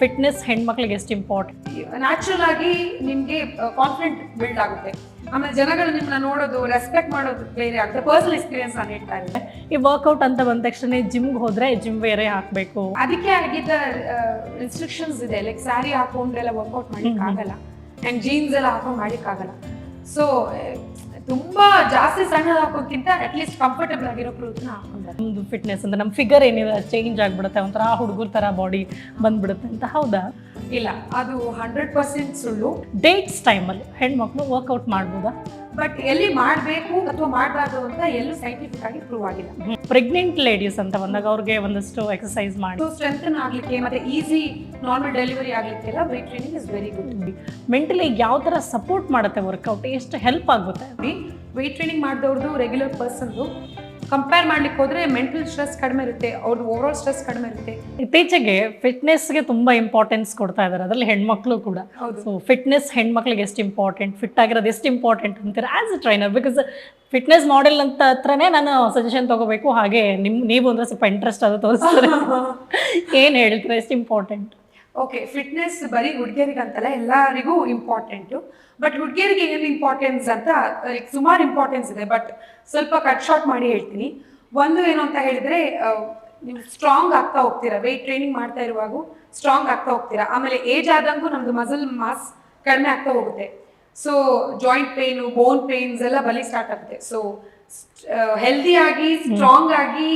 Fitness ಹೆಣ್ಮಕ್ಳಿಗೆ ಎಷ್ಟು important natural ಆಗಿ ನಿಮ್ಗೆ ಕಾನ್ಫಿಡೆಂಟ್ ಬಿಲ್ಡ್ ಆಗುತ್ತೆ. ಆಮೇಲೆ ಜನಗಳು ನಿಮ್ಮನ್ನ ನೋಡೋದು ರೆಸ್ಪೆಕ್ಟ್ ಮಾಡೋದು ಬೇರೆ ಆಗುತ್ತೆ. ಪರ್ಸನಲ್ ಎಕ್ಸ್ಪೀರಿಯನ್ಸ್ ನಾನು ಹೇಳ್ತಾ ಇದ್ದೆ ಈ ವರ್ಕೌಟ್ ಅಂತ ಬಂದ ತಕ್ಷಣ ಜಿಮ್ಗೆ ಹೋದ್ರೆ ಜಿಮ್ ವೇರೇ ಹಾಕಬೇಕು. ಅದಕ್ಕೆ ಆಗಿದ್ದ ಇನ್ಸ್ಟ್ರಕ್ಷನ್ಸ್ ಇದೆ. ಲೈಕ್ ಸ್ಯಾರಿ ಹಾಕೊಂಡೆಲ್ಲ ವರ್ಕೌಟ್ ಮಾಡ್ಲಿಕ್ಕೆ ಆಗಲ್ಲ ಅಂಡ್ ಜೀನ್ಸ್ ಎಲ್ಲ ಹಾಕೊಂಡು ಮಾಡ್ಲಿಕ್ಕೆ ಆಗಲ್ಲ ಸೊ ತುಂಬಾ ಜಾಸ್ತಿ ಸಣ್ಣ ಹಾಕೋಕ್ಕಿಂತ ಅಟ್ಲೀಸ್ಟ್ ಕಂಫರ್ಟಬಲ್ ಆಗಿರೋ ಕ್ಲೋತ್ನ ಹಾಕೊಂಡ್ರೆ. ನಮ್ದು ಫಿಟ್ನೆಸ್ ಅಂದ್ರೆ ನಮ್ಮ ಫಿಗರ್ ಏನಿದೆ ಚೇಂಜ್ ಆಗ್ಬಿಡುತ್ತೆ, ಒಂಥರ ಹುಡುಗರ ಥರ ಬಾಡಿ ಬಂದ್ಬಿಡುತ್ತೆ ಅಂತ, ಹೌದಾ? ಇಲ್ಲ ಅದು ಹಂಡ್ರೆಡ್ ಪರ್ಸೆಂಟ್ ಸುಳ್ಳು. ಡೇಟ್ಸ್ ಟೈಮಲ್ಲಿ ಹೆಣ್ಮಕ್ಳು ವರ್ಕೌಟ್ ಮಾಡ್ಬೋದಾ? ಬಟ್ ಎಲ್ಲಿ ಮಾಡಬೇಕು ಅಥವಾ ಮಾಡಬಾರ್ದು ಅಂತ ಎಲ್ಲೂ ಸೈಂಟಿಫಿಕ್ ಆಗಿ ಪ್ರೂವ್ ಆಗಿಲ್ಲ. ಪ್ರೆಗ್ನೆಂಟ್ ಲೇಡೀಸ್ ಅಂತ ಬಂದಾಗ ಅವ್ರಿಗೆ ಒಂದಷ್ಟು ಎಕ್ಸಸೈಸ್ ಮಾಡಿ. ಸ್ಟ್ರೆಂಥನ್ ಆಗಲಿಕ್ಕೆ ಮತ್ತೆ easy normal delivery ಆಗಲಿಕ್ಕೆಲ್ಲ weight training is very good mentally ಯಾವ ಥರ ಸಪೋರ್ಟ್ ಮಾಡುತ್ತೆ ವರ್ಕೌಟ್ ಎಷ್ಟು ಹೆಲ್ಪ್ ಆಗುತ್ತೆ? ವೆಯ್ಟ್ ಟ್ರೈನಿಂಗ್ ಮಾಡಿದವ್ರದ್ದು ರೆಗ್ಯುಲರ್ ಪರ್ಸನ್ದು ಕಂಪೇರ್ ಮಾಡ್ಲಿಕ್ಕೆ ಹೋದ್ರೆ ಮೆಂಟಲ್ ಸ್ಟ್ರೆಸ್ ಕಡಿಮೆ ಇರುತ್ತೆ ಅವ್ರದ್ದು ಓವರ್ ಸ್ಟ್ರೆಸ್ ಕಡಿಮೆ ಇರುತ್ತೆ. ಇತ್ತೀಚೆಗೆ ಫಿಟ್ನೆಸ್ಗೆ ತುಂಬಾ ಇಂಪಾರ್ಟೆನ್ಸ್ ಕೊಡ್ತಾ ಇದ್ದಾರೆ ಅದರಲ್ಲಿ ಹೆಣ್ಮಕ್ಳು ಕೂಡ. ಸೊ ಫಿಟ್ನೆಸ್ ಹೆಣ್ಮಕ್ಳಿಗೆ ಎಷ್ಟು ಇಂಪಾರ್ಟೆಂಟ್ ಫಿಟ್ ಆಗಿರೋದು ಎಷ್ಟು ಇಂಪಾರ್ಟೆಂಟ್ ಅಂತೀರಾ? As a trainer because fitness model ಅಂತ ಹತ್ರನೇ ನಾನು ಸಜೆಷನ್ ತಗೋಬೇಕು ಹಾಗೆ ನಿಮ್ ನೀವು ಅಂದ್ರೆ ಸ್ವಲ್ಪ ಇಂಟ್ರೆಸ್ಟ್ ಅದು ತೋರಿಸ್ತಾರೆ. ಏನು ಹೇಳ್ತೀರಾ ಎಷ್ಟು ಇಂಪಾರ್ಟೆಂಟ್ ಓಕೆ ಫಿಟ್ನೆಸ್ ಬರೀ ಹುಡುಗಿಯರಿಗೆ ಅಂತಲ್ಲ ಎಲ್ಲರಿಗೂ ಇಂಪಾರ್ಟೆಂಟು ಬಟ್ ಹುಡುಗಿಯರಿಗೆ ಏನು ಇಂಪಾರ್ಟೆನ್ಸ್ ಅಂತ ಲೈಕ್ ಸುಮಾರು ಇಂಪಾರ್ಟೆನ್ಸ್ ಇದೆ ಬಟ್ ಸ್ವಲ್ಪ ಕಟ್ ಶಾರ್ಟ್ ಮಾಡಿ ಹೇಳ್ತೀನಿ. ಒಂದು ಏನು ಅಂತ ಹೇಳಿದ್ರೆ ನೀವು ಸ್ಟ್ರಾಂಗ್ ಆಗ್ತಾ ಹೋಗ್ತೀರಾ ವೆಯ್ಟ್ ಟ್ರೈನಿಂಗ್ ಮಾಡ್ತಾ ಇರುವಾಗ ಸ್ಟ್ರಾಂಗ್ ಆಗ್ತಾ ಹೋಗ್ತೀರಾ. ಆಮೇಲೆ ಏಜ್ ಆದಂಗೂ ನಮ್ದು ಮಸಲ್ ಮಾಸ್ ಕಡಿಮೆ ಆಗ್ತಾ ಹೋಗುತ್ತೆ. So joint pain bone pains ಎಲ್ಲ ಬಲಿ ಸ್ಟಾರ್ಟ್ ಆಗುತ್ತೆ. ಸೊ ಹೆಲ್ದಿ ಆಗಿ ಸ್ಟ್ರಾಂಗ್ ಆಗಿ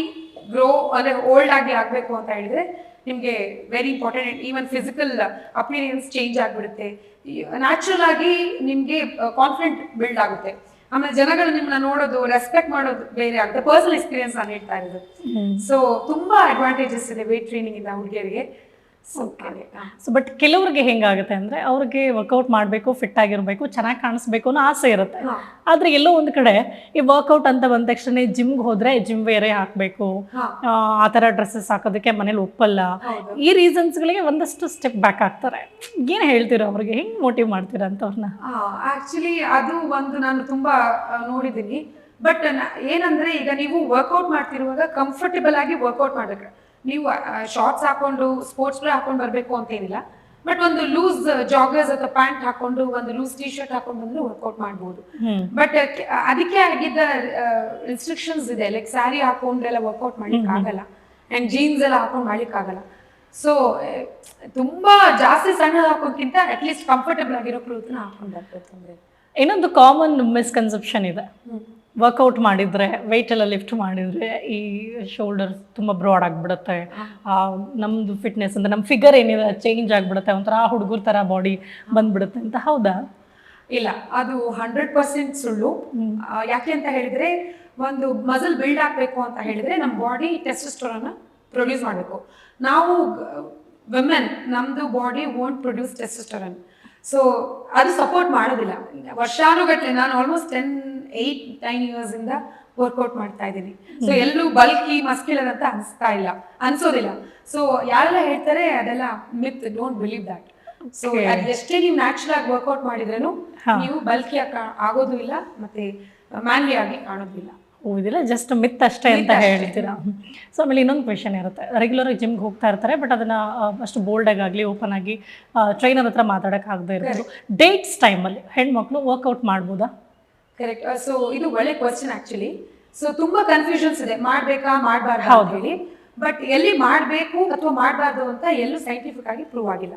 ಗ್ರೋ ಅಂದ್ರೆ ಓಲ್ಡ್ ಆಗಿ ಆಗ್ಬೇಕು ಅಂತ ಹೇಳಿದ್ರೆ ನಿಮ್ಗೆ very important even physical appearance change ಆಗಿಬಿಡುತ್ತೆ. ನ್ಯಾಚುರಲ್ ಆಗಿ ನಿಮಗೆ ಕಾನ್ಫಿಡೆಂಟ್ ಬಿಲ್ಡ್ ಆಗುತ್ತೆ. ಆಮೇಲೆ ಜನಗಳು ನಿಮ್ಮನ್ನ ನೋಡೋದು ರೆಸ್ಪೆಕ್ಟ್ ಮಾಡೋದು ಬೇರೆ ಆಗುತ್ತೆ. ಪರ್ಸನಲ್ ಎಕ್ಸ್ಪೀರಿಯನ್ಸ್ ನಾನು ಹೇಳ್ತಾ ಇರೋದು. ಸೊ ತುಂಬಾ ಅಡ್ವಾಂಟೇಜಸ್ ಇದೆ ವೇಟ್ ಟ್ರೈನಿಂಗ್ ಇಂದ ಹುಡುಗಿಯರಿಗೆ. ಸೊ ಬಟ್ ಕೆಲವ್ರಿಗೆ ಹೆಂಗಾಗುತ್ತೆ ಅಂದರೆ ಅವ್ರಿಗೆ ವರ್ಕೌಟ್ ಮಾಡಬೇಕು ಫಿಟ್ ಆಗಿರಬೇಕು ಚೆನ್ನಾಗಿ ಕಾಣಿಸ್ಬೇಕು ಅನ್ನೋ ಆಸೆ ಇರುತ್ತೆ. ಆದರೆ ಎಲ್ಲೋ ಒಂದು ಕಡೆ ಈ ವರ್ಕೌಟ್ ಅಂತ ಬಂದ ತಕ್ಷಣ ಜಿಮ್ಗೆ ಹೋದ್ರೆ ಜಿಮ್ ವೇರೇ ಹಾಕಬೇಕು. ಆ ಥರ ಡ್ರೆಸ್ಸಸ್ ಹಾಕೋದಕ್ಕೆ ಮನೇಲಿ ಒಪ್ಪಲ್ಲ. ಈ ಈ ರೀಸನ್ಸ್ಗಳಿಗೆ ಒಂದಷ್ಟು ಸ್ಟೆಪ್ ಬ್ಯಾಕ್ ಆಗ್ತಾರೆ. ಏನು ಹೇಳ್ತೀರಾ ಅವ್ರಿಗೆ? ಹೆಂಗೆ ಮೋಟಿವ್ ಮಾಡ್ತೀರಾ ಅಂತ ಅವ್ರನ್ನ ಆಕ್ಚುಲಿ ಅದು ಒಂದು ನಾನು ತುಂಬಾ ನೋಡಿದ್ದೀನಿ. ಬಟ್ ಏನಂದ್ರೆ ಈಗ ನೀವು ವರ್ಕೌಟ್ ಮಾಡ್ತಿರುವಾಗ ಕಂಫರ್ಟಬಲ್ ಆಗಿ ವರ್ಕೌಟ್ ಮಾಡ್ಬೇಕು. ನೀವು ಶಾರ್ಟ್ಸ್ ಹಾಕೊಂಡು ಸ್ಪೋರ್ಟ್ಸ್ ಕೂಡ ಹಾಕೊಂಡು ಬರಬೇಕು ಅಂತ ಏನಿಲ್ಲ. ಬಟ್ ಒಂದು ಲೂಸ್ ಜಾಗರ್ಸ್ ಅಥವಾ ಪ್ಯಾಂಟ್ ಹಾಕೊಂಡು ಒಂದು ಲೂಸ್ ಟಿ ಶರ್ಟ್ ಹಾಕೊಂಡು ಬಂದ್ರೆ ವರ್ಕೌಟ್ ಮಾಡ್ಬೋದು. ಹ್ಮ್. ಬಟ್ ಅದಕ್ಕೆ ಆಗಿದ್ದ ರಿಸ್ಟ್ರಿಕ್ಷನ್ಸ್ ಇದೆ. ಲೈಕ್ ಸ್ಯಾರಿ ಹಾಕೊಂಡೆಲ್ಲ ವರ್ಕೌಟ್ ಮಾಡ್ಲಿಕ್ಕೆ ಆಗಲ್ಲ. ಅಂಡ್ ಜೀನ್ಸ್ ಎಲ್ಲ ಹಾಕೊಂಡು ಮಾಡ್ಲಿಕ್ಕೆ ಆಗಲ್ಲ. ಸೊ ತುಂಬಾ ಜಾಸ್ತಿ ಸಣ್ಣ ಹಾಕೋಕ್ಕಿಂತ ಅಟ್ಲೀಸ್ಟ್ ಕಂಫರ್ಟಬಲ್ ಆಗಿರೋ ಕ್ಲೂತ್ನ ಹಾಕೊಂಡು ಬರ್ಬೇಕು ಅಂದ್ರೆ. ಇನ್ನೊಂದು ಕಾಮನ್ ಮಿಸ್ಕನ್ಸೆಪ್ಷನ್ ಇದೆ. ವರ್ಕೌಟ್ ಮಾಡಿದರೆ ವೆಯ್ಟ್ ಎಲ್ಲ ಲಿಫ್ಟ್ ಮಾಡಿದರೆ ಈ ಶೋಲ್ಡರ್ಸ್ ತುಂಬ ಬ್ರಾಡ್ ಆಗಿಬಿಡುತ್ತೆ. ನಮ್ಮದು ಫಿಟ್ನೆಸ್ ಅಂತ ನಮ್ಮ ಫಿಗರ್ ಏನಿದೆ ಚೇಂಜ್ ಆಗಿಬಿಡುತ್ತೆ. ಒಂಥರ ಹುಡುಗರ ಥರ ಬಾಡಿ ಬಂದ್ಬಿಡುತ್ತೆ ಅಂತ ಹೌದಾ? ಇಲ್ಲ ಅದು ಹಂಡ್ರೆಡ್ ಪರ್ಸೆಂಟ್ ಸುಳ್ಳು. ಯಾಕೆ ಅಂತ ಹೇಳಿದ್ರೆ ಒಂದು ಮಸಲ್ ಬಿಲ್ಡ್ ಆಗಬೇಕು ಅಂತ ಹೇಳಿದ್ರೆ ನಮ್ಮ ಬಾಡಿ ಟೆಸ್ಟೋಸ್ಟೋರನ್ನ ಪ್ರೊಡ್ಯೂಸ್ ಮಾಡಬೇಕು. ನಾವು ವಿಮೆನ್ ನಮ್ಮದು body won't produce testosterone so ಅದು ಸಪೋರ್ಟ್ ಮಾಡೋದಿಲ್ಲ. ವರ್ಷಾನುಗಟ್ಟಲೆ ನಾನು almost ten eight nine years ಇಂದ ವರ್ಕೌಟ್ ಮಾಡ್ತಾ ಇದ್ದೀನಿ. ಸೊ ಎಲ್ಲೂ ಬಲ್ಕಿ ಮಸ್ಕ್ಯುಲರ್ ಅಂತ ಅನಿಸ್ತಾ ಇಲ್ಲ. ಅನ್ಸೋದಿಲ್ಲ. ಸೊ ಯಾರೆಲ್ಲ ಹೇಳ್ತಾರೆ ಅದೆಲ್ಲ myth don't believe that so ಎಷ್ಟೇ ನೀವು ನ್ಯಾಚುರಲ್ ಆಗಿ ವರ್ಕೌಟ್ ಮಾಡಿದ್ರೇನು ನೀವು ಬಲ್ಕಿ ಆಗೋದು ಇಲ್ಲ ಮತ್ತೆ ಮ್ಯಾನ್ಲಿ ಆಗಿ ಕಾಣೋದಿಲ್ಲ ಓ ಇದೆಲ್ಲ ಜಸ್ಟ್ ಮಿತ್ ಅಷ್ಟೇ ಅಂತ ಹೇಳ್ತೀರಾ? ಸೊ ಆಮೇಲೆ ಇನ್ನೊಂದು ಕ್ವೆಶನ್ ಇರುತ್ತೆ. ರೆಗ್ಯುಲರ್ ಆಗಿ ಜಿಮ್ಗೆ ಹೋಗ್ತಾ ಇರ್ತಾರೆ ಬಟ್ ಅದನ್ನ ಅಷ್ಟು ಬೋಲ್ಡ್ ಆಗಲಿ ಓಪನ್ ಆಗಿ ಟ್ರೈನರ್ ಹತ್ರ ಮಾತಾಡಕ್ ಆಗದೆ ಇರ್ಬೋದು. ಡೇಟ್ಸ್ ಟೈಮಲ್ಲಿ ಹೆಣ್ಮಕ್ಳು ವರ್ಕೌಟ್ ಮಾಡ್ಬೋದಾ? ಕರೆಕ್ಟ್ ಸೊ ಇದು ಒಳ್ಳೆ ಕ್ವಶನ್ ಆಕ್ಚುಲಿ ಸೊ ತುಂಬಾ ಕನ್ಫ್ಯೂಷನ್ಸ್ ಇದೆ. ಮಾಡ್ಬೇಕಾ ಮಾಡಬಾರ್ದು ಅಂತ ಹೇಳಿ. ಬಟ್ ಎಲ್ಲಿ ಮಾಡಬೇಕು ಅಥವಾ ಮಾಡಬಾರ್ದು ಅಂತ ಎಲ್ಲೂ ಸೈಂಟಿಫಿಕ್ ಆಗಿ ಪ್ರೂವ್ ಆಗಿಲ್ಲ.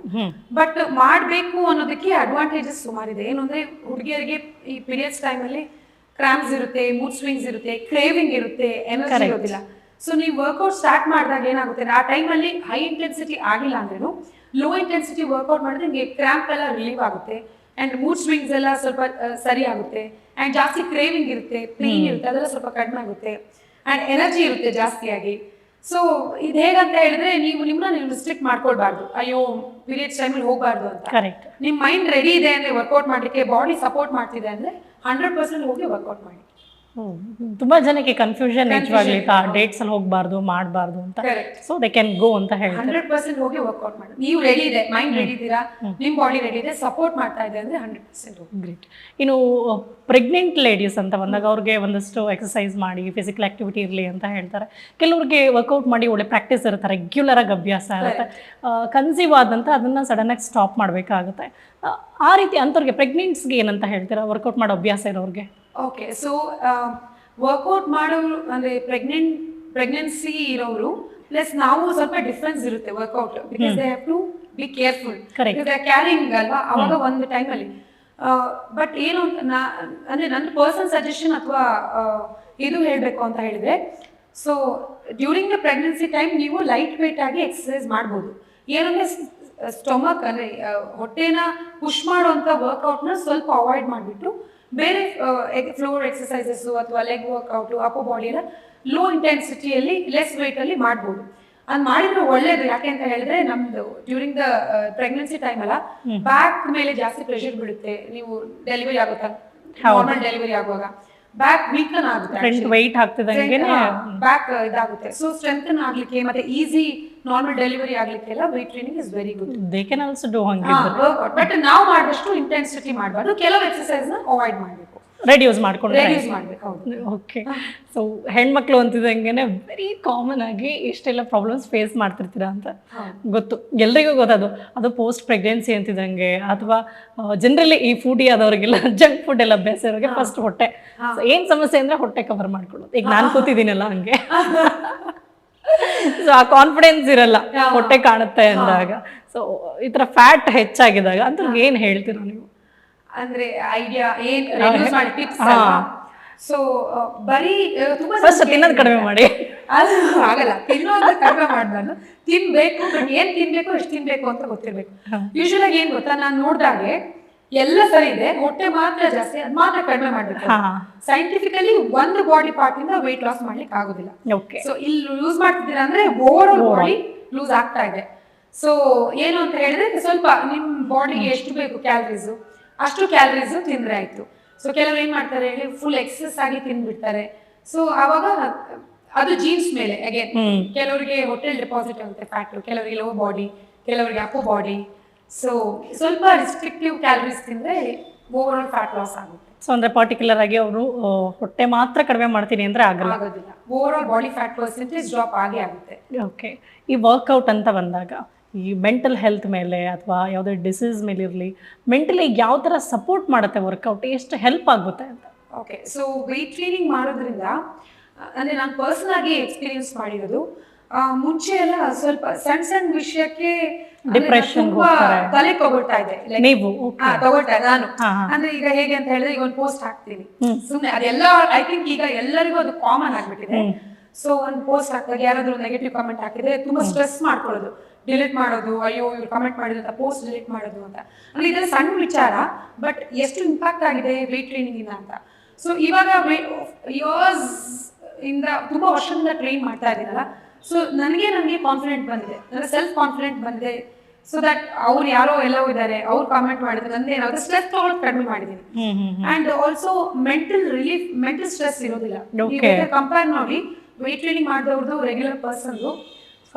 ಬಟ್ ಮಾಡಬೇಕು ಅನ್ನೋದಕ್ಕೆ ಅಡ್ವಾಂಟೇಜಸ್ ಸುಮಾರಿದೆ. ಏನು ಅಂದ್ರೆ ಹುಡುಗಿಯರಿಗೆ ಈ ಪೀರಿಯಡ್ಸ್ ಅಲ್ಲಿ ಕ್ರಾಮ್ಸ್ ಇರುತ್ತೆ ಮೂಡ್ ಸ್ವಿಂಗ್ಸ್ ಇರುತ್ತೆ ಕ್ರೇವಿಂಗ್ ಇರುತ್ತೆ ಎನರ್ಜಿ ಇರೋದಿಲ್ಲ. ಸೊ ನೀವು ವರ್ಕೌಟ್ ಸ್ಟಾರ್ಟ್ ಮಾಡಿದಾಗ ಏನಾಗುತ್ತೆ? ಆ ಟೈಮ್ ಅಲ್ಲಿ ಹೈ ಇಂಟೆನ್ಸಿಟಿ ಆಗಿಲ್ಲ ಅಂದ್ರೂ ಲೋ ಇಂಟೆನ್ಸಿಟಿ ವರ್ಕೌಟ್ ಮಾಡಿದ್ರೆ ನಿಮಗೆ ಕ್ರಾಂಪ್ ಎಲ್ಲ ರಿಲೀವ್ ಆಗುತ್ತೆ. ಅಂಡ್ ಮೂಡ್ ಸ್ವಿಂಗ್ಸ್ ಎಲ್ಲ ಸ್ವಲ್ಪ ಸರಿ ಆಗುತ್ತೆ. ಅಂಡ್ ಜಾಸ್ತಿ ಕ್ರೇವಿಂಗ್ ಇರುತ್ತೆ ಪೇನ್ ಇರುತ್ತೆ ಅದೆಲ್ಲ ಸ್ವಲ್ಪ ಕಡಿಮೆ ಆಗುತ್ತೆ. ಅಂಡ್ ಎನರ್ಜಿ ಇರುತ್ತೆ ಜಾಸ್ತಿಯಾಗಿ ಸೊ ಇದು ಹೇಗಂತ ಹೇಳಿದ್ರೆ ನೀವು ನಿಮ್ಮನ್ನ ನೀವು ರಿಸ್ಟ್ರಿಕ್ಟ್ ಮಾಡ್ಕೊಳ್ಬಾರ್ದು. ಅಯ್ಯೋ ಪೀರಿಯಡ್ಸ್ ಟೈಮಲ್ಲಿ ಹೋಗಬಾರ್ದು ಅಂತ. ಕರೆಕ್ಟ್ ನಿಮ್ಮ ಮೈಂಡ್ ರೆಡಿ ಇದೆ ಅಂದ್ರೆ ವರ್ಕೌಟ್ ಮಾಡಲಿಕ್ಕೆ ಬಾಡಿ ಸಪೋರ್ಟ್ ಮಾಡ್ತಿದೆ ಅಂದ್ರೆ ಹಂಡ್ರೆಡ್ ಪರ್ಸೆಂಟ್ ಹೋಗಿ ವರ್ಕೌಟ್ ಮಾಡಿ. ತುಂಬಾ ಜನಕ್ಕೆ ಕನ್ಫ್ಯೂಷನ್ ನಿಜವಾಗ್ಲಿ ಡೇಟ್ಸ್ ಅಲ್ಲಿ ಹೋಗ್ಬಾರ್ದು ಮಾಡಬಾರ್ದು ಅಂತ. ಸೊ ದೇ ಕ್ಯಾನ್ ಗೋ ಅಂತ ಹೇಳಿ ಹಂಡ್ರೆಡ್ ಪರ್ಸೆಂಟ್ ಹೋಗಿ ವರ್ಕ್ಔಟ್ ಮಾಡಿ. ನೀವು ರೆಡಿ ಇದೆ ಮೈಂಡ್ ರೆಡಿ ಇದೀರಾ ನಿಮ್ ಬಾಡಿ ರೆಡಿ ಇದೆ ಸಪೋರ್ಟ್ ಮಾಡ್ತಾ ಇದೆ ಅಂದ್ರೆ ಹಂಡ್ರೆಡ್ ಪರ್ಸೆಂಟ್ ಗ್ರೇಟ್ ಇನ್ನು ಪ್ರೆಗ್ನೆಂಟ್ ಲೇಡೀಸ್ ಅಂತ ಬಂದಾಗ ಅವ್ರಿಗೆ ಒಂದಷ್ಟು ಎಕ್ಸಸೈಸ್ ಮಾಡಿ ಫಿಸಿಕಲ್ ಆಕ್ಟಿವಿಟಿ ಇರಲಿ ಅಂತ ಹೇಳ್ತಾರೆ. ಕೆಲವ್ರಿಗೆ ವರ್ಕೌಟ್ ಮಾಡಿ ಒಳ್ಳೆ ಪ್ರಾಕ್ಟೀಸ್ ಇರುತ್ತೆ ರೆಗ್ಯುಲರ್ ಆಗಿ ಅಭ್ಯಾಸ ಇರುತ್ತೆ ಕನ್ಸೀವ್ ಆದಂತ ಅದನ್ನ ಸಡನ್ ಆಗಿ ಸ್ಟಾಪ್ ಮಾಡಬೇಕಾಗುತ್ತೆ. ಆ ರೀತಿ ಅಂತವ್ರಿಗೆ ಪ್ರೆಗ್ನೆಂಟ್ಸ್ಗೆ ಏನಂತ ಹೇಳ್ತೀರಾ ವರ್ಕೌಟ್ ಮಾಡೋ ಅಭ್ಯಾಸ ಇರೋರಿಗೆ? ಓಕೆ ಸೊ ವರ್ಕೌಟ್ ಮಾಡೋರು ಅಂದ್ರೆ ಪ್ರೆಗ್ನೆಂಟ್ ಪ್ರೆಗ್ನೆನ್ಸಿ ಇರೋರು ಪ್ಲಸ್ ನಾವು ಸ್ವಲ್ಪ ಡಿಫ್ರೆನ್ಸ್ ಇರುತ್ತೆ workout because they have to be careful. Caring ಅಲ್ವಾ? ಅವಾಗ ಒಂದು ಟೈಮಲ್ಲಿ ಬಟ್ ಏನು ಅಂದ್ರೆ ನನ್ನ ಪರ್ಸನ್ ಸಜೆಷನ್ ಅಥವಾ ಇದು ಹೇಳಬೇಕು ಅಂತ ಹೇಳಿದ್ರೆ so during the pregnancy time ನೀವು ಲೈಟ್ ವೇಟ್ ಆಗಿ ಎಕ್ಸಸೈಸ್ ಮಾಡ್ಬೋದು. ಏನಂದ್ರೆ ಸ್ಟೊಮಕ್ ಅಂದ್ರೆ ಹೊಟ್ಟೆನ ಪುಷ್ ಮಾಡುವಂತ ವರ್ಕೌಟ್ನ ಸ್ವಲ್ಪ ಅವಾಯ್ಡ್ ಮಾಡಿಬಿಟ್ಟು ಬೇರೆ ಫ್ಲೋರ್ ಎಕ್ಸಸೈಸಸ್ ಅಥವಾ ಲೆಗ್ ವರ್ಕ್ಔಟ್ ಅಪೋ ಬಾಡಿನ ಲೋ ಇಂಟೆನ್ಸಿಟಿಯಲ್ಲಿ ಲೆಸ್ ವೇಟ್ ಅಲ್ಲಿ ಮಾಡ್ಬೋದು. ಅದ್ ಮಾಡಿದ್ರೆ ಒಳ್ಳೇದು. ಯಾಕೆ ಅಂತ ಹೇಳಿದ್ರೆ ನಮ್ದು ಡ್ಯೂರಿಂಗ್ ದ ಪ್ರೆಗ್ನೆನ್ಸಿ ಟೈಮ್ ಅಲ್ಲ ಬ್ಯಾಕ್ ಮೇಲೆ ಜಾಸ್ತಿ ಪ್ರೆಷರ್ ಬೀಳುತ್ತೆ. ನೀವು ಡೆಲಿವರಿ ಆಗುತ್ತಾ? ನಾರ್ಮಲ್ ಡೆಲಿವರಿ ಆಗುವಾಗ. ಬ್ಯಾಕ್ ವೀಕನ್ ಆಗುತ್ತೆ ಫ್ರಂಟ್ ವೆಯ್ಟ್ ಬ್ಯಾಕ್ ಇದಾಗುತ್ತೆ. ಸೊ ಸ್ಟ್ರೆಂಥನ್ ಆಗ್ಲಿಕ್ಕೆ ಮತ್ತೆ easy normal delivery ಆಗ್ಲಿಕ್ಕೆಲ್ಲ weight training is very good they can also do ಹಂಗೆ ಬಟ್ ನಾವು ಮಾಡಿದಷ್ಟು ಇಂಟೆನ್ಸಿಟಿ ಮಾಡಬಾರ್ದು. ಕೆಲವು ಎಕ್ಸಸೈಸ್ನ ಅವಾಯ್ಡ್ ಮಾಡಬೇಕು ರೆಡ್ಯೂಸ್ ಮಾಡ್ಕೊಂಡು ಯೂಸ್ ಮಾಡ್ಬೇಕು ಹೌದು. ಓಕೆ ಸೊ ಹೆಣ್ಮಕ್ಳು ಅಂತಿದಂಗೆ ವೆರಿ ಕಾಮನ್ ಆಗಿ ಇಷ್ಟೆಲ್ಲ ಪ್ರಾಬ್ಲಮ್ಸ್ ಫೇಸ್ ಮಾಡ್ತಿರ್ತೀರಾ ಅಂತ ಗೊತ್ತು. ಎಲ್ರಿಗೂ ಗೊತ್ತದು ಅದು ಪೋಸ್ಟ್ ಪ್ರೆಗ್ನೆನ್ಸಿ ಅಂತಿದ್ದಂಗೆ ಅಥವಾ ಜನರಲಿ ಈ ಫುಡಿ ಆದವ್ರಿಗೆಲ್ಲ ಜಂಕ್ ಫುಡ್ ಎಲ್ಲ ಅಭ್ಯಾಸ ಇರೋರಿಗೆ ಫಸ್ಟ್ ಹೊಟ್ಟೆ. ಸೊ ಏನ್ ಸಮಸ್ಯೆ ಅಂದ್ರೆ ಹೊಟ್ಟೆ ಕವರ್ ಮಾಡ್ಕೊಳ್ಳೋದು. ಈಗ ನಾನು ಕೂತಿದ್ದೀನಲ್ಲ ಹಂಗೆ. ಸೊ ಆ ಕಾನ್ಫಿಡೆನ್ಸ್ ಇರಲ್ಲ. ಹೊಟ್ಟೆ ಕಾಣುತ್ತೆ ಅಂದಾಗ. ಸೊ ಈ ತರ ಫ್ಯಾಟ್ ಹೆಚ್ಚಾಗಿದಾಗ ಅಂತ ಏನ್ ಹೇಳ್ತೀರಾ ನೀವು? ಅಂದ್ರೆ ಐಡಿಯಾ ಏನ್ ಯೂಸ್ ಮಾಡಿ ಟಿಪ್ಸ್ ಸೊ ಬರೀ ತುಂಬಾ ತಿನ್ನೋದು ಕಡಿಮೆ ಮಾಡಿ. ಅದು ಆಗಲ್ಲ. ತಿನ್ನೋದು ಕಡಿಮೆ ಮಾಡ್ಬಾರ್ದು. ತಿನ್ಬೇಕು ಬಟ್ ಏನ್ ತಿನ್ಬೇಕು ಎಷ್ಟು ತಿನ್ಬೇಕು ಅಂತ ಗೊತ್ತಿರ್ಬೇಕು. ಯೂಶುವಲ್ ಆಗಿ ಏನ್ ಗೊತ್ತಾ? ನಾನು ನೋಡ್ದಾಗೆ ಎಲ್ಲ ಸರಿ ಇದೆ. ಹೊಟ್ಟೆ ಮಾತ್ರ ಜಾಸ್ತಿ ಅದ್ ಮಾತ್ರ ಕಡಿಮೆ ಮಾಡ್ಬೇಕು. ಸೈಂಟಿಫಿಕಲಿ ಒಂದು ಬಾಡಿ ಪಾರ್ಟ್ ಇಂದ ವೆಯ್ಟ್ ಲಾಸ್ ಮಾಡ್ಲಿಕ್ಕೆ ಆಗುದಿಲ್ಲ. ಸೊ ಇಲ್ಲಿ ಲೂಸ್ ಮಾಡ್ತಿದ್ದೀರಾ ಅಂದ್ರೆ ಓವರ್ ಆಲ್ ಬಾಡಿ ಲೂಸ್ ಆಗ್ತಾ ಇದೆ. ಸೊ ಏನು ಅಂತ ಹೇಳಿದ್ರೆ ಸ್ವಲ್ಪ ನಿಮ್ ಬಾಡಿಗೆ ಎಷ್ಟು ಬೇಕು ಕ್ಯಾಲರೀಸ್ ಅಷ್ಟು ಕ್ಯಾಲರೀಸ್ ತಿಂದ್ರೆ ಆಯ್ತು. ಸೊ ಕೆಲವರು ಏನ್ ಮಾಡ್ತಾರೆ ಹೇಳಿ ಫುಲ್ ಎಕ್ಸಸ್ ಆಗಿ ತಿಂದ್ಬಿಡ್ತಾರೆ. ಸೊ ಅವಾಗ ಅದು ಜೀನ್ಸ್ ಮೇಲೆ ಅಗೇನ್ ಕೆಲವರಿಗೆ ಹೋಟೆಲ್ ಡೆಪಾಸಿಟ್ ಆಗುತ್ತೆ ಫ್ಯಾಟ್ ಕೆಲವರಿಗೆ ಲೋ ಬಾಡಿ ಕೆಲವರಿಗೆ ಅಪ್ಪು ಬಾಡಿ ಸೊ ಸ್ವಲ್ಪ ರಿಸ್ಟ್ರಿಕ್ಟಿವ್ ಕ್ಯಾಲರೀಸ್ ತಿಂದ್ರೆ ಓವರ್ ಆಲ್ ಫ್ಯಾಟ್ ಲಾಸ್ ಆಗುತ್ತೆ. ಸೊ ಅಂದ್ರೆ ಪರ್ಟಿಕ್ಯುಲರ್ ಆಗಿ ಅವರು ಹೊಟ್ಟೆ ಮಾತ್ರ ಕಡಿಮೆ ಮಾಡ್ತೀನಿ ಅಂದ್ರೆ ಆಗಲ್ಲ. ಆಗೋದಿಲ್ಲ. Overall body fat percentage drop ಆಗೇ ಆಗುತ್ತೆ. ಓಕೆ ಈ ವರ್ಕೌಟ್ ಅಂತ ಬಂದಾಗ ಈ ಮೆಂಟಲ್ ಹೆಲ್ತ್ ಮೇಲೆ ಅಥವಾ ಯಾವುದೇ ಡಿಸೀಸ್ ಮೇಲೆ ಇರಲಿ ಮೆಂಟಲಿ ಯಾವ ಥರ ಸಪೋರ್ಟ್ ಮಾಡುತ್ತೆ ವರ್ಕೌಟ್ ಎಷ್ಟು ಹೆಲ್ಪ್ ಆಗುತ್ತೆ ಅಂತ. ಓಕೆ ಸೊ ವೆಯ್ಟ್ ಟ್ರೈನಿಂಗ್ ಮಾಡೋದ್ರಿಂದ ಅಂದರೆ ನಾನು ಪರ್ಸನಲ್ ಆಗಿ ಎಕ್ಸ್ಪೀರಿಯನ್ಸ್ ಮಾಡಿರೋದು. ಮುಂಚೆ ಎಲ್ಲ ಸ್ವಲ್ಪ ಸಣ್ಣ ಸಣ್ಣ ವಿಷಯಕ್ಕೆ ಹೋಗ್ತಾರೆ. ತಲೆ ತಗೊಳ್ತಾ ಇದೆ ನೀವು ತಗೊಳ್ತಾ ನಾನು. ಅಂದ್ರೆ ಈಗ ಹೇಗೆ ಅಂತ ಹೇಳಿದ್ರೆ ಈಗ ಒಂದು ಪೋಸ್ಟ್ ಹಾಕ್ತೀನಿ. ಸುಮ್ನೆ ಅದೆಲ್ಲ ಐ ಥಿಂಕ್ ಈಗ ಎಲ್ಲರಿಗೂ ಅದು ಕಾಮನ್ ಆಗ್ಬಿಟ್ಟಿದೆ. ಸೊ ಒಂದು ಪೋಸ್ಟ್ ಹಾಕಿದಾಗ ಯಾರಾದ್ರೂ ನೆಗೆಟಿವ್ ಕಮೆಂಟ್ ಹಾಕಿದ್ರೆ ತುಂಬಾ ಸ್ಟ್ರೆಸ್ ಮಾಡ್ಕೊಳ್ಳೋದು. ಡಿಲೀಟ್ ಮಾಡೋದು ಅಯ್ಯೋ ಇವ್ರು ಕಮೆಂಟ್ ಮಾಡಿದ್ರು ಅಂತ ಪೋಸ್ಟ್ ಡಿಲೀಟ್ ಮಾಡೋದು ಅಂತ. ಅಂದ್ರೆ ಇದೆಲ್ಲ ಸಣ್ಣ ವಿಚಾರ ಬಟ್ ಎಷ್ಟು ಇಂಪ್ಯಾಕ್ಟ್ ಆಗಿದೆ ವೇಟ್ ಟ್ರೈನಿಂಗ್ ಇಂದ ಅಂತ. ಸೊ ಇವಾಗ ಇಯರ್ಸ್ ಇಂದ ತುಂಬಾ ವರ್ಷದಿಂದ ಟ್ರೈನ್ ಮಾಡ್ತಾ ಇದ್ದೀನಲ್ಲ. ಸೊ ನನಗೆ ನನಗೆ ಕಾನ್ಫಿಡೆಂಟ್ ಬಂದಿದೆ. ನನಗೆ ಸೆಲ್ಫ್ ಕಾನ್ಫಿಡೆಂಟ್ ಬಂದಿದೆ. ಸೊ ದಟ್ ಅವ್ರು ಯಾರೋ ಎಲ್ಲೋ ಇದ್ದಾರೆ ಅವ್ರು ಕಾಮೆಂಟ್ ಮಾಡಿದ್ರೆ ನಂದು ಏನಾದ್ರು ಸ್ಟ್ರೆಸ್ ತಗೊಳ್ಳೋದು ಕಡಿಮೆ ಮಾಡಿದೀನಿ. And also mental relief mental stress ಇರೋದಿಲ್ಲ. ಕಂಪೇರ್ ಮಾಡಿ ವೆಯ್ಟ್ ಟ್ರೈನಿಂಗ್ ಮಾಡಿದವ್ರದ್ದು ರೆಗ್ಯುಲರ್ ಪರ್ಸನ್ದು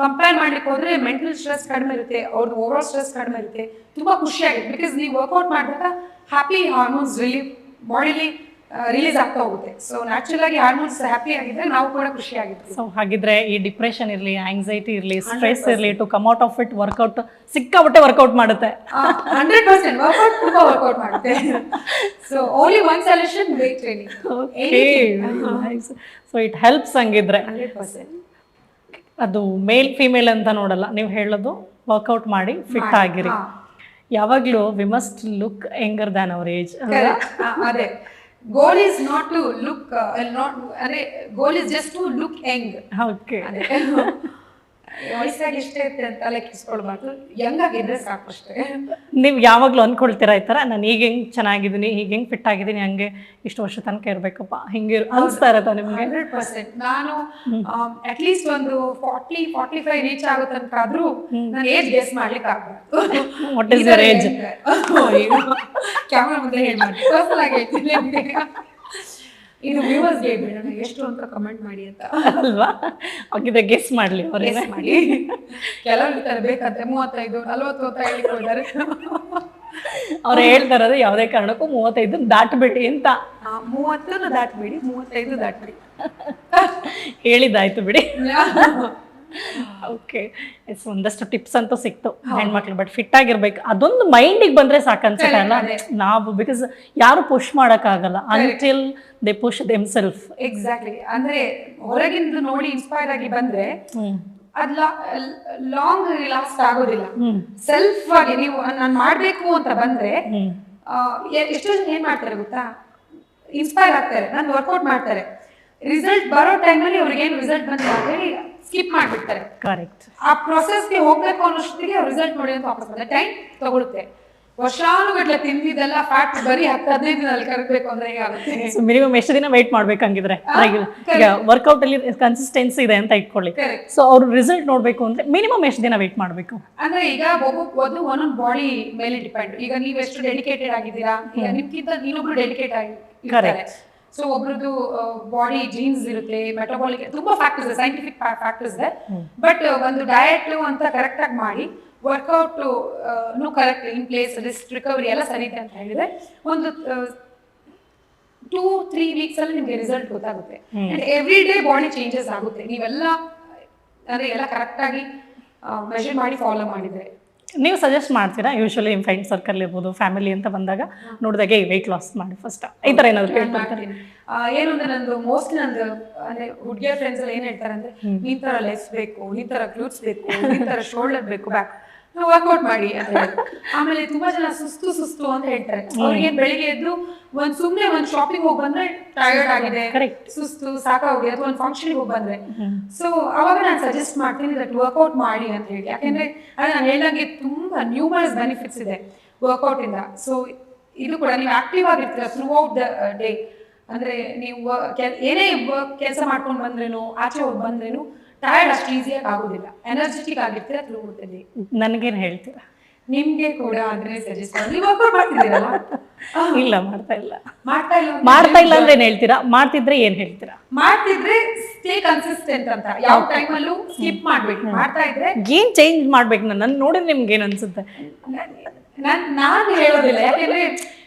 ಕಂಪೇರ್ ಮಾಡ್ಲಿಕ್ಕೆ ಹೋದ್ರೆ ಮೆಂಟಲ್ ಸ್ಟ್ರೆಸ್ ಕಡಿಮೆ ಇರುತ್ತೆ ಅವ್ರದ್ದು ಓವರ್ ಸ್ಟ್ರೆಸ್ ಕಡಿಮೆ ಇರುತ್ತೆ. ತುಂಬಾ ಖುಷಿ ಆಗುತ್ತೆ ಬಿಕಾಸ್ ನೀವು ವರ್ಕೌಟ್ ಮಾಡಿದಾಗ ಹ್ಯಾಪಿ ಹಾರ್ಮೋನ್ಸ್ ರಿಲೀಫ್ ಬಾಡಿಲಿ ರಿಲೀಸ್ ಆಗ್ತಾ ಹೋಗುತ್ತೆ. ಸೊ ನ್ಯಾಚುರಲ್ ಆಗಿ ಹಾರ್ಮೋನ್ಸ್ ಹ್ಯಾಪಿ ಆಗಿದ್ರೆ ನಾವು ಕೂಡ ಖುಷಿ ಆಗಿರ್ತೀವಿ ಸೊ ಹಾಗಿದ್ರೆ ಈ ಡಿಪ್ರೆಷನ್ ಇರಲಿ ಆಂಗ್ಸೈಟಿ ಇರಲಿ ಸ್ಟ್ರೆಸ್ ಇರಲಿ to come out of it workout ಸಿಕ್ಕಾಪಟ್ಟೆ ವರ್ಕೌಟ್ ಮಾಡುತ್ತೆ. ಹಂಡ್ರೆಡ್ ಪರ್ಸೆಂಟ್ ವರ್ಕೌಟ್ ತುಂಬಾ ವರ್ಕೌಟ್ ಮಾಡುತ್ತೆ. So only one solution weight training so it helps ಹಂಗಿದ್ರೆ. ಹಂಡ್ರೆಡ್ ಪರ್ಸೆಂಟ್ ಅದು ಮೇಲ್ ಫಿಮೇಲ್ ಅಂತ ನೋಡಲ್ಲ. ನೀವು ಹೇಳೋದು ವರ್ಕೌಟ್ ಮಾಡಿ ಫಿಟ್ ಆಗಿರಿ. ಯಾವಾಗ್ಲೂ we must look younger than our age ಅದೇ. Goal is not to look not ಅಂದ್ರೆ goal is just to look young okay ವಯಸ್ಸಾಗಿ ಇಷ್ಟೇ ಇರುತ್ತೆ ಅಂತ ಲೆಕ್ಕಿಸ್ಕೊಳ್ಬಾರ್ದು ಹೆಂಗಾಗಿದ್ರೆ ಸಾಕು ಅಷ್ಟೇ. ನೀವು ಯಾವಾಗಲೂ ಅಂದ್ಕೊಳ್ತೀರಾ ಈ ಥರ ನಾನು ಈಗ ಹೆಂಗೆ ಚೆನ್ನಾಗಿದ್ದೀನಿ ಈಗ ಹೆಂಗೆ ಫಿಟ್ ಆಗಿದ್ದೀನಿ ಹಂಗೆ ಇಷ್ಟು ವರ್ಷ ತನಕ ಇರಬೇಕಪ್ಪ. ಹಿಂಗೆ ಅನಿಸ್ತಾ ಇರತ್ತಾ ನಿಮಗೆ? Hundred percent. ನಾನು ಅಟ್ಲೀಸ್ಟ್ ಒಂದು ಫಾರ್ಟಿ ಫಾರ್ಟಿ ಫೈವ್ ರೀಚ್ ಆಗೋ ತನಕ ಆದ್ರೂ ನಾನು ಏಜ್ ಗೆಸ್ ಮಾಡ್ಲಿಕ್ಕೆ ಆಗ್ಬಾರ್ದು. What is age? ಕ್ಯಾಮ್ರಾ ಮುಂದೆ ಹೇಳಿ ಪರ್ಸನಲ್ ಆಗಿ ಹೇಳ್ತೀನಿ. ಇದು ವ್ಯೂವರ್ಸ್ಗೆ ಹೇಳ್ಬಿಡೋಣ ಎಷ್ಟು ಅಂತ ಕಮೆಂಟ್ ಮಾಡಿ ಅಂತ. ಅಲ್ವಾ? ಹಾಗಿದ್ರೆ ಗೆಸ್ ಮಾಡ್ಲಿ ಅವ್ರು. ಗೆಸ್ ಮಾಡಿ. ಕೆಲವರು ಇರ್ತಾರೆ ಬೇಕಂತೆ ಮೂವತ್ತೈದು ನಲ್ವತ್ತು ಅಂತ ಹೇಳಿಕ್ ಹೋದಾರೆ. ಅವ್ರು ಹೇಳ್ತಾ ಇರೋದು ಯಾವುದೇ ಕಾರಣಕ್ಕೂ ಮೂವತ್ತೈದು ದಾಟ್ಬಿಡಿ ಅಂತ. ಮೂವತ್ತನ್ನು ದಾಟ್ಬಿಡಿ ಮೂವತ್ತೈದು ದಾಟ್ಬೇಡಿ. ಹೇಳಿದ್ದಾಯ್ತು ಬಿಡಿ. ಓಕೆ ಎಸ್ ಒಂದಷ್ಟು ಟಿಪ್ಸ್ ಅಂತೂ ಸಿಕ್ತು ಹೆಣ್ಮಕ್ಳು ಬಟ್ ಫಿಟ್ ಆಗಿರ್ಬೇಕು. ಅದೊಂದು ಮೈಂಡಿಗೆ ಬಂದ್ರೆ ಸಾಕನ್ಸುತ್ತೆ ಅಲ್ಲ? ನಾವು ಬಿಕಾಸ್ ಯಾರು ಪುಷ್ ಆಗಲ್ಲ until they push themselves exactly ಅಂದ್ರೆ ಹೊರಗಿಂದ ನೋಡಿ ಇನ್ಸ್ಪೈರ್ ಆಗಿ ಬಂದ್ರೆ ಅದ್ ಲಾಂಗ್ ಲಾಸ್ಟ್ ಆಗೋದಿಲ್ಲ. ಸೆಲ್ಫ್ ಆಗಿ ನೀವು ನಾನು ಮಾಡ್ಬೇಕು ಅಂತ ಬಂದ್ರೆ ಎಷ್ಟೋ ಜನ ಏನ್ ಮಾಡ್ತಾರೆ ಗೊತ್ತಾ? ಇನ್ಸ್ಪೈರ್ ಆಗ್ತಾರೆ. ನಾನು ವರ್ಕೌಟ್ ಮಾಡ್ತಾರೆ. ರಿಸಲ್ಟ್ ಬರೋ ಟೈಮಲ್ಲಿ ಅವ್ರಿಗೆ ಏನು ರಿಸಲ್ಟ್ ಬಂದಿಲ್ಲ ಅಂತ ಹೇಳಿ ಸ್ಕಿಪ್ ಮಾಡ್ಬಿಡ್ತಾರೆ. ಕರೆಕ್ಟ್ ಆ ಪ್ರೊಸೆಸ್ಗೆ ಹೋಗ್ಬೇಕು ಅನ್ನೋಷ್ಟೊತ್ತಿಗೆ ರಿಸಲ್ಟ್ ನೋಡಿ ಅಂತ ವಾಪಸ್ ಬಂದ್ರೆ ಟೈಮ್ ತಗೊಳುತ್ತೆ. ವರ್ಷಾನುಗಟ್ಲೆ ತಿಂದಿದ್ದೆಲ್ಲ ಫ್ಯಾಟ್ ಬರೀ ಹತ್ತು ಹದಿನೈದು ದಿನದಲ್ಲಿ ಕರಗಬೇಕು ಅಂದ್ರೆ ಹೇಗಾಗುತ್ತೆ? ಸೊ ಮಿನಿಮಮ್ ಎಷ್ಟು ದಿನ ವೆಯ್ಟ್ ಮಾಡ್ಬೇಕಂಗಿದ್ರೆ? ಈಗ ವರ್ಕೌಟ್ ಅಲ್ಲಿ ಕನ್ಸಿಸ್ಟೆನ್ಸಿ ಇದೆ ಅಂತ ಇಟ್ಕೊಳ್ಳಿ. ಸೊ ಅವ್ರು ರಿಸಲ್ಟ್ ನೋಡ್ಬೇಕು ಅಂದ್ರೆ ಮಿನಿಮಮ್ ಎಷ್ಟು ದಿನ ವೇಟ್ ಮಾಡ್ಬೇಕು? ಅಂದ್ರೆ ಈಗ ಒಂದು ಒಂದೊಂದು ಬಾಡಿ ಮೇಲೆ ಡಿಪೆಂಡ್ ಈಗ ನೀವು ಎಷ್ಟು ಡೆಡಿಕೇಟೆಡ್ ಆಗಿದ್ದೀರಾ? ಈಗ ನಿಮ್ಗಿಂತ ನೀನೊಬ್ರು ಡೆಡಿಕೇಟ್ ಆಗಿ ಸೊ ಒಬ್ರದ್ದು ಬಾಡಿ ಜೀನ್ಸ್ ಇರುತ್ತೆ ಮೆಟಬಾಲಿಕ್ ತುಂಬಾ ಫ್ಯಾಕ್ಟರ್ಸ್ ಸೈಂಟಿಫಿಕ್ ಫ್ಯಾಕ್ಟರ್ಸ್ ಇದೆ. ಬಟ್ ಒಂದು ಡಯಟ್ ಅಂತ ಕರೆಕ್ಟ್ ಆಗಿ ಮಾಡಿ ವರ್ಕೌಟ್ ನು correct in place risk recovery ಎಲ್ಲ ಸರಿ ಇದೆ ಅಂತ ಹೇಳಿದ್ರೆ ಒಂದು ಟೂ ತ್ರೀ ವೀಕ್ಸ್ ಅಲ್ಲಿ ನಿಮ್ಗೆ ರಿಸಲ್ಟ್ ಗೊತ್ತಾಗುತ್ತೆ. ಎವ್ರಿ ಡೇ ಬಾಡಿ ಚೇಂಜಸ್ ಆಗುತ್ತೆ. ನೀವೆಲ್ಲ ಅಂದ್ರೆ ಎಲ್ಲ ಕರೆಕ್ಟ್ ಆಗಿ ಮೆಷರ್ ಮಾಡಿ ಫಾಲೋ ಮಾಡಿದ್ರೆ. ನೀವು ಸಜೆಸ್ಟ್ ಮಾಡ್ತೀರಾ? ಯೂಶಲಿ ಫ್ರೆಂಡ್ ಸರ್ಕಲ್ ಇರ್ಬೋದು ಫ್ಯಾಮಿಲಿ ಅಂತ ಬಂದಾಗ ನೋಡಿದಾಗೆ ವೆಯ್ಟ್ ಲಾಸ್ ಮಾಡಿ ಫಸ್ಟ್ ಈ ಥರ ಏನಾದ್ರು. ಆ, ಏನು ಅಂದ್ರೆ ನಂದು ಮೋಸ್ಟ್ಲಿ ನಂದು ಅಂದ್ರೆ ಹುಡುಗಿಯ ಫ್ರೆಂಡ್ಸ್ ಎಲ್ಲ ಏನ್ ಹೇಳ್ತಾರೆ ಅಂದ್ರೆ ಈ ತರ ಲೆಸ್ ಬೇಕು ಈ ತರ ಕ್ಲೂಟ್ಸ್ ಬೇಕು ಈ ತರ ಶೋಲ್ಡರ್ ಬೇಕು ಬ್ಯಾಕ್ ವರ್ಕೌಟ್ ಮಾಡಿ ಆಮೇಲೆ ತುಂಬಾ ಜನ ಸುಸ್ತು ಸುಸ್ತು ಅಂತ ಹೇಳ್ತಾರೆ. ಅವ್ರಿಗೆ ಬೆಳಿಗ್ಗೆ ಎದ್ದು ಒಂದ್ ಸುಮ್ನೆ ಒಂದ್ ಶಾಪಿಂಗ್ ಹೋಗಿ ಬಂದ್ರೆ ಟೈರ್ಡ್ ಆಗಿದೆ. ಸುಸ್ತು ಸಾಕಾಗಿದೆ ಅಥವಾ ಒಂದ್ ಫಂಕ್ಷನ್ ಹೋಗಿ ಬಂದ್ರೆ. ಸೊ ಅವಾಗ ನಾನು ಸಜೆಸ್ಟ್ ಮಾಡ್ತೀನಿ ದಟ್ ವರ್ಕೌಟ್ ಮಾಡಿ ಅಂತ ಹೇಳಿ. ಯಾಕೆಂದ್ರೆ ಅದೇ ನಾನು ಹೇಳ್ದಂಗೆ ತುಂಬಾ ನ್ಯೂಮರಸ್ ಬೆನಿಫಿಟ್ಸ್ ಇದೆ ವರ್ಕೌಟ್ ಇಂದ. ಸೊ ಇದು ಕೂಡ ನೀವು ಆಕ್ಟಿವ್ ಆಗಿರ್ತೀರ ಥ್ರೂ ಔಟ್ ದ ಡೇ ಅಂದ್ರೆ ನೀವು ಏನೇ ಕೆಲಸ ಮಾಡ್ಕೊಂಡು ಬಂದ್ರೇನು ಆಚೆ ಹೋಗಿ ಬಂದ್ರೇನು ಟಯರ್ಡ್ ಅಷ್ಟು ಈಸಿಯಾಗಿ ಆಗೋದಿಲ್ಲ. ಎನರ್ಜೆಟಿಕ್ ಆಗಿರ್ತೀರ ನನಗೇನು ಹೇಳ್ತೀರಾ? ನಿಮ್ಗೆ ಕೂಡ ಅಂದ್ರೆ ಸಜೆಸ್ಟ್ ಮಾಡ್ತಿದ್ದೀರಲ್ಲ? ಇಲ್ಲ ಮಾಡ್ತಾ ಇಲ್ಲ. ಮಾಡ್ತಾ ಇಲ್ಲ ಮಾಡ್ತಾ ಇಲ್ಲ ಅಂದ್ರೆ ಏನ್ ಹೇಳ್ತೀರಾ? ಮಾಡ್ತಿದ್ರೆ ಏನ್ ಹೇಳ್ತೀರಾ? ಮಾಡ್ತಿದ್ರೆ ಸ್ಟೇ ಕನ್ಸಿಸ್ಟೆಂಟ್ ಅಂತ. ಯಾವ ಟೈಮಲ್ಲೂ ಸ್ಕಿಪ್ ಮಾಡ್ಬೇಕು ಮಾಡ್ತಾ ಇದ್ರೆ ಏನ್ ಚೇಂಜ್ ಮಾಡ್ಬೇಕು ನಾನು? ನೋಡಿದ್ರೆ ನಿಮ್ಗೆ ಏನ್ ಅನ್ಸುತ್ತೆ? ನಾನ್ ನಾನ್ ಹೇಳೋದಿಲ್ಲ. ಯಾಕೆಂದ್ರೆ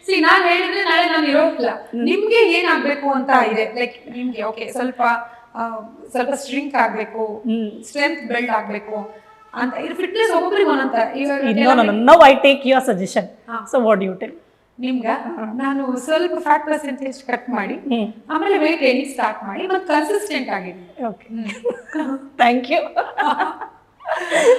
ಸಿ ನಾನ್ ಹೇಳಿದ್ರೆ ನಾಳೆ ನಾನು ಇರೋದಿಲ್ಲ. ನಿಮ್ಗೆ ಏನಾಗ್ಬೇಕು ಅಂತ ಇದೆ. ಲೈಕ್ ನಿಮ್ಗೆ ಓಕೆ ಸ್ವಲ್ಪ ಸ್ವಲ್ಪ ಸ್ಟ್ರಿಂಕ್ ಆಗ್ಬೇಕು ಸ್ಟ್ರೆಂತ್ ಬಿಲ್ಡ್ ಆಗ್ಬೇಕು. ಅಂತ ಇದು ಫಿಟ್ನೆಸ್ ಒಬ್ಬೊಬ್ರಿಗೆ ಒಂದಂತ ಇನ್ನೂ no I take your suggestion so what you tell ನಿಮ್ಗ ನಾನು ಸ್ವಲ್ಪ ಫ್ಯಾಟ್ ಪರ್ಸೆಂಟೇಜ್ ಕಟ್ ಮಾಡಿ ಆಮೇಲೆ ವೇಟ್ ಟ್ರೈನಿಂಗ್ ಸ್ಟಾರ್ಟ್ ಮಾಡಿ ಮತ್ತೆ ಕನ್ಸಿಸ್ಟೆಂಟ್ ಆಗಿದೆ ಓಕೆ ಥ್ಯಾಂಕ್ ಯು